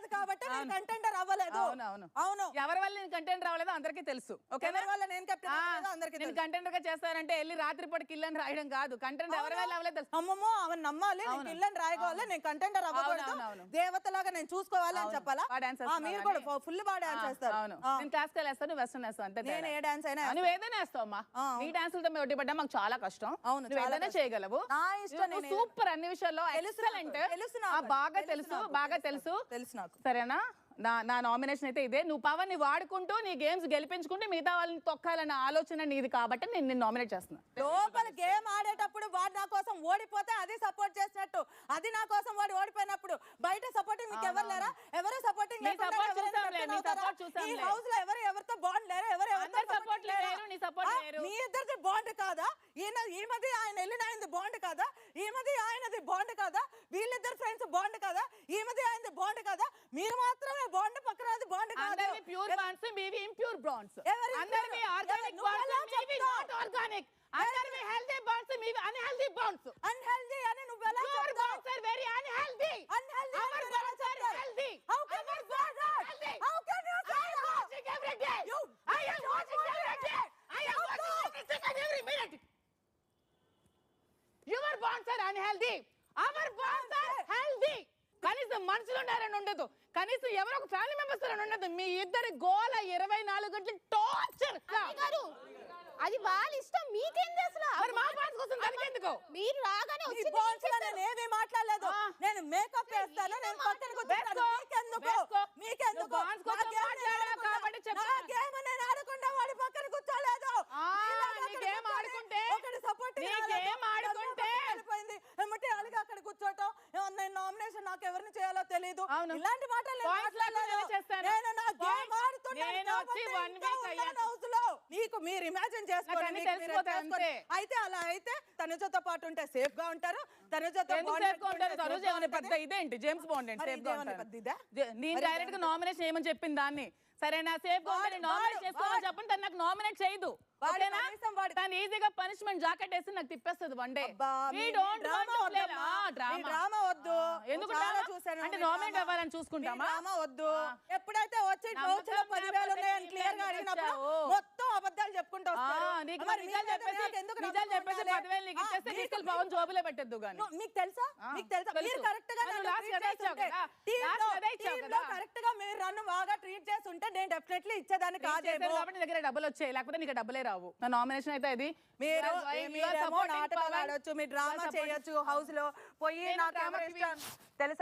అవ్వలేదు కాబట్టి నేను కంటెండర్ అవ్వలేదు. అవును అవును. అవును. ఎవరి వల్ల నేను కంటెంట్ రావలేదో అందరికీ తెలుసు. ఎవరి వల్ల నేను కెప్టెన్ అవ్వలేదో అందరికీ నేను కంటెంట్గా చేస్తానంటే వెళ్ళి రాత్రిపూట కిల్లని రాయడం కాదు. కంటెంట్ ఎవరి వల్ల అవ్వలేదు తెలుసు. అమ్మమ్మో ఆమె నమ్మాలి. నేను పిల్లని రాయకోవాలి నేను కంటెండర్ అవ్వకూడదు. దేవతలాగా నేను చూసుకోవాలి అని చెప్పాలా? డాన్స్ మీరు కూడా ఫుల్ బాగా డాన్స్ చేస్తారు. అవును. నేను క్లాసికల్ వేస్తాను వెస్టర్న్ వేస్తావు అంతే నేను. ఏ డాన్స్ అయినా నువ్వు ఏదైనా వేస్తావు అమ్మా. ఆ, నీ డాన్సులతో మేము పడ్డా మాకు చాలా కష్టం. అవును, నువ్వు ఏదైనా. చేయగలవు. సూపర్ అన్ని విషయాల్లో ఎక్సలెంట్ బాగా తెలుసు బాగా తెలుసు తెలుసు. సరేనా? నా నా నామినేషన్ అయితే ఇదే. నువ్వు పవన్ని వాడుకుంటూ నీ గేమ్స్ గెలిపించుకుంటూ మిగతా వాళ్ళని తొక్కాలన్న ఆలోచన నీది కాబట్టి నేను నిన్ను నామినేట్ చేస్తున్నా. లోపల గేమ్ ఆడేటప్పుడు వాడు నా కోసం ఓడిపోతే అది సపోర్ట్ చేసినట్టు. అది నా కోసం వాడు ఓడిపోయినప్పుడు బయట సపోర్టింగ్ మీకు ఎవరు లేరా? ఎవరు సపోర్టింగ్ ఈ. హౌస్లో ఎవరు ఎవరితో బాండ్ లేరు? ఎవరు ఎవరితో support లేరా? నీ ఆ, లేరు. మీ ఇద్దరిది బాండ్ కాదా? ఈయన ఈమెది ఆయన వెళ్ళిన ఆయనది బాండ్ కాదా? ఈమెది ఆయనది బాండ్ కాదా? వీళ్ళిద్దరు ఫ్రెండ్స్ బాండ్ కాదా? ఈమెది ఆయనది బాండ్ కాదా? మీరు మాత్రమే బాండ్ పక్కనది బాండ్ కాదు అందరివి ప్యూర్ బాండ్స్ మీవి ఇంప్యూర్ బాండ్స్ ఎవరి అందరివి impure? ఆర్గానిక్ నువ్వు బాండ్స్ ఎలా మీవి చెప్తావ్? నాట్ ఆర్గానిక్ అందరివి హెల్తీ బాండ్స్ మీవి అన్హెల్తీ బాండ్స్ అన్హెల్దీ అని నువ్వు ఎలా Your చెప్తావు? bonds are very unhealthy. Unhealthy Our అని ఎలా bonds are చెప్తారు? healthy. How can Our you say bonds are that? healthy. How can you say I am that? watching every day. You- I am watching every day. I am watching every second, కనీసం మనుషులు ఉన్నారని ఉండదు. కనీసం ఎవరో ఒక family members ఉండదు. మీ ఇద్దరి గోల ఇరవై నాలుగు గంటలు టార్చర్ గారు అది వాళ్ళ ఇష్టం మీకేం తెలుసు మరి మా బాన్స్ కోసం దానికెందుకు మీరు రాగానే వచ్చి బాల్స్లో నేను ఏమీ మాట్లాడలేదు. నేను మేకప్ వేస్తాను నేను పక్కన కూర్చుంటాను. మీకెందుకు? వేసుకో. నాకు ఎవరిని చేయాలో తెలియదు. ఇలాంటి మాటలు నేను Points లేకుండా మాట్లాడలేదు. చేస్తాను. నేను నా గేమ్ Points. ఆడుతున్నాను నేను వచ్చి కాబట్టి one ఇంకా week ఉన్నాను అయ్యాక. house లో మీకు మీరు ఇమాజిన్ చేసుకోండి నాకు. అయితే అలా అయితే తనుజతో పాటు ఉంటే సేఫ్గా ఉంటారు? తనుజతో ఏమైనా. పెద్ద ఇదేంటి? జేమ్స్ బాండ్ సేఫ్గా నేను డైరెక్ట్గా నామినేషన్ చేయమని చెప్పింది దాన్ని. సరే నా సేఫ్గా నామినేట్ చేసుకోమని చెప్పండి తను నాకు నామినేట్ చేయదు. ఈజీగా పనిష్మెంట్ జాకెట్ వేసి నాకు తిప్పేస్తుంది వన్ డే డ్రామా వద్దమ్మా. మీ డ్రామా వద్దు ఎందుకు చాలా? చూశాను అంటే నామినేట్. అవ్వాలని చూసుకుంటామా వద్దు. ఎప్పుడైతే వచ్చి పదివేలు ఉన్నాయని క్లియర్గా అడిగినప్పుడు? మొత్తం అబద్ధాలు చెప్పుకుంటూ మీ జోబులో పెట్టద్దు మీకు తెలుసా? మీకు తెలుసా. మీరు కరెక్ట్గా అదే కదా. అదే కదా. కరెక్ట్ మీరు నన్ను బాగా ట్రీట్ చేస్తుంటే నేను డెఫినెట్లీ ఇచ్చేదాన్ని కాదేమో. కాబట్టి నీ దగ్గర డబ్బులు వచ్చాయి. లేకపోతే నీకు డబ్బులే రావు. నా నామినేషన్ అయితే ఇది మీరు. ఆడొచ్చు are డ్రామా చేయొచ్చు హౌస్లో. పోయి queen. ఇష్టం? తెలుసా?